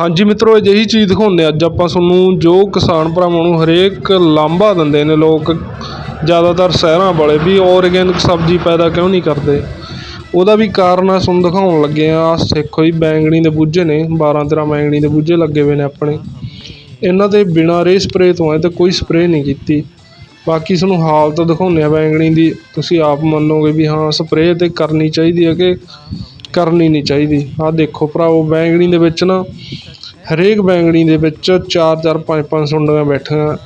ਹਾਂਜੀ ਮਿੱਤਰੋ, ਅਜਿਹੀ ਚੀਜ਼ ਦਿਖਾਉਂਦੇ ਅੱਜ ਆਪਾਂ ਤੁਹਾਨੂੰ ਜੋ ਕਿਸਾਨ ਭਰਾਵਾਂ ਨੂੰ ਹਰੇਕ ਲਾਂਭਾ ਦਿੰਦੇ ਨੇ, ਲੋਕ ਜ਼ਿਆਦਾਤਰ ਸ਼ਹਿਰਾਂ ਵਾਲੇ ਵੀ ਔਰਗੈਨਿਕ ਸਬਜ਼ੀ ਪੈਦਾ ਕਿਉਂ ਨਹੀਂ ਕਰਦੇ? ਉਹਦਾ ਵੀ ਕਾਰਨ ਆ, ਤੁਹਾਨੂੰ ਦਿਖਾਉਣ ਲੱਗੇ ਆ ਆਹ ਦੇਖੋ ਜੀ, ਬੈਂਗਣੀ ਦੇ ਬੂਝੇ ਨੇ 12 13 ਬੈਂਗਣੀ ਦੇ ਬੂਝੇ ਲੱਗੇ ਹੋਏ ਨੇ ਆਪਣੇ। ਇਹਨਾਂ ਦੇ ਬਿਨਾਂ ਰੇ ਸਪਰੇਅ ਤੋਂ ਹੈ ਤੇ ਕੋਈ ਸਪਰੇਅ ਨਹੀਂ ਕੀਤੀ। ਬਾਕੀ ਤੁਹਾਨੂੰ ਹਾਲਤ ਦਿਖਾਉਂਦੇ ਆ ਬੈਂਗਣੀ ਦੀ। ਤੁਸੀਂ ਆਪ ਮੰਨੋਗੇ ਵੀ ਹਾਂ, ਸਪਰੇਅ ਤੇ ਕਰਨੀ ਚਾਹੀਦੀ ਹੈ ਕਿ ਕਰਨੀ ਨਹੀਂ ਚਾਹੀਦੀ। ਆਹ ਦੇਖੋ ਭਰਾਵੋ, ਬੈਂਗਣੀ ਦੇ ਵਿੱਚ ਨਾ ਹਰੇਕ ਬੈਂਗਣੀ ਦੇ ਵਿੱਚ ਚਾਰ ਚਾਰ, ਪੰਜ ਪੰਜ ਸੁੰਡੀਆਂ ਬੈਠੀਆਂ।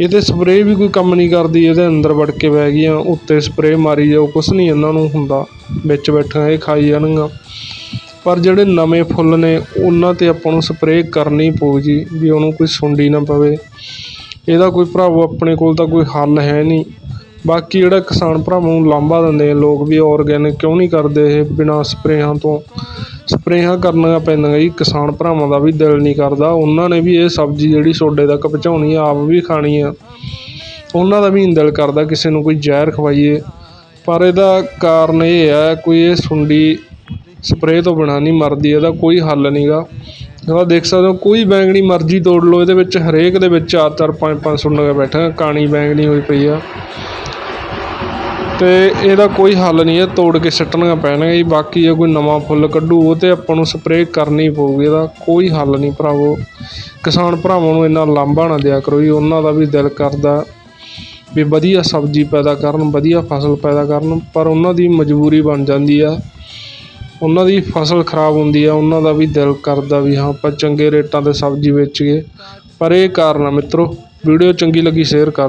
ਇਹਦੇ ਸਪਰੇਅ ਵੀ ਕੋਈ ਕੰਮ ਨਹੀਂ ਕਰਦੀ, ਇਹਦੇ ਅੰਦਰ ਵੜ ਕੇ ਬਹਿ ਗਈਆਂ। ਉੱਤੇ ਸਪਰੇਅ ਮਾਰੀ ਜਾਓ, ਕੁਛ ਨਹੀਂ ਇਹਨਾਂ ਨੂੰ ਹੁੰਦਾ। ਵਿੱਚ ਬੈਠੀਆਂ, ਇਹ ਖਾਈ ਜਾਣਗੀਆਂ। ਪਰ ਜਿਹੜੇ ਨਵੇਂ ਫੁੱਲ ਨੇ, ਉਹਨਾਂ 'ਤੇ ਆਪਾਂ ਨੂੰ ਸਪਰੇਅ ਕਰਨੀ ਪਊ ਜੀ ਵੀ ਉਹਨੂੰ ਕੋਈ ਸੁੰਡੀ ਨਾ ਪਵੇ। ਇਹਦਾ ਕੋਈ ਭਰਾਵੋ, ਆਪਣੇ ਕੋਲ ਤਾਂ ਕੋਈ ਹੱਲ ਹੈ ਨਹੀਂ। ਬਾਕੀ ਜਿਹੜਾ ਕਿਸਾਨ ਭਰਾਵਾਂ ਨੂੰ ਲਾਂਭਾ ਦਿੰਦੇ ਆ, ਲੋਕ ਵੀ ਔਰਗੈਨਿਕ ਕਿਉਂ ਨਹੀਂ ਕਰਦੇ ਇਹ ਬਿਨਾਂ ਸਪਰੇਹਾਂ ਤੋਂ? ਸਪਰੇਹਾਂ ਕਰਨੀਆਂ ਪੈਂਦੀਆਂ ਜੀ, ਕਿਸਾਨ ਭਰਾਵਾਂ ਦਾ ਵੀ ਦਿਲ ਨਹੀਂ ਕਰਦਾ। ਉਹਨਾਂ ਨੇ ਵੀ ਇਹ ਸਬਜ਼ੀ ਜਿਹੜੀ ਤੁਹਾਡੇ ਤੱਕ ਪਹੁੰਚਾਉਣੀ ਆ, ਆਪ ਵੀ ਖਾਣੀ ਆ। ਉਹਨਾਂ ਦਾ ਵੀ ਨਹੀਂ ਦਿਲ ਕਰਦਾ ਕਿਸੇ ਨੂੰ ਕੋਈ ਜ਼ਹਿਰ ਖਵਾਈਏ। ਪਰ ਇਹਦਾ ਕਾਰਨ ਇਹ ਹੈ ਕੋਈ ਇਹ ਸੁੰਡੀ ਸਪਰੇਅ ਤੋਂ ਬਿਨਾਂ ਨਹੀਂ ਮਰਦੀ, ਇਹਦਾ ਕੋਈ ਹੱਲ ਨਹੀਂਗਾ ਇਹਦਾ ਦੇਖ ਸਕਦੇ ਹੋ, ਕੋਈ ਬੈਂਗਣੀ ਮਰਜ਼ੀ ਤੋੜ ਲਓ, ਇਹਦੇ ਵਿੱਚ ਹਰੇਕ ਦੇ ਵਿੱਚ ਚਾਰ ਚਾਰ, ਪੰਜ ਪੰਜ ਸੁੰਡੀਆਂ ਬੈਠਾ ਕਾਣੀ ਬੈਂਗਣੀ ਹੋਈ ਪਈ ਆ। ਅਤੇ ਇਹਦਾ ਕੋਈ ਹੱਲ ਨਹੀਂ ਹੈ, ਤੋੜ ਕੇ ਸਿੱਟਣੀਆਂ ਪੈਣਗੀਆਂ ਜੀ। ਬਾਕੀ ਜੇ ਕੋਈ ਨਵਾਂ ਫੁੱਲ ਕੱਢੂ, ਉਹ 'ਤੇ ਆਪਾਂ ਨੂੰ ਸਪਰੇਅ ਕਰਨੀ ਪਊਗੀ, ਇਹਦਾ ਕੋਈ ਹੱਲ ਨਹੀਂ ਭਰਾਵੋ। ਕਿਸਾਨ ਭਰਾਵਾਂ ਨੂੰ ਇੰਨਾ ਲਾਂਭਾ ਨਾ ਦਿਆ ਕਰੋ ਜੀ, ਉਹਨਾਂ ਦਾ ਵੀ ਦਿਲ ਕਰਦਾ ਵੀ ਵਧੀਆ ਸਬਜ਼ੀ ਪੈਦਾ ਕਰਨ, ਵਧੀਆ ਫਸਲ ਪੈਦਾ ਕਰਨ, ਪਰ ਉਹਨਾਂ ਦੀ ਮਜਬੂਰੀ ਬਣ ਜਾਂਦੀ ਆ। ਉਹਨਾਂ ਦੀ ਫਸਲ ਖਰਾਬ ਹੁੰਦੀ ਆ, ਉਹਨਾਂ ਦਾ ਵੀ ਦਿਲ ਕਰਦਾ ਵੀ ਹਾਂ, ਆਪਾਂ ਚੰਗੇ ਰੇਟਾਂ 'ਤੇ ਸਬਜ਼ੀ ਵੇਚੀਏ। ਪਰ ਇਹ ਕਾਰਨ ਆ ਮਿੱਤਰੋ, ਵੀਡੀਓ ਚੰਗੀ ਲੱਗੀ, ਸ਼ੇਅਰ ਕਰ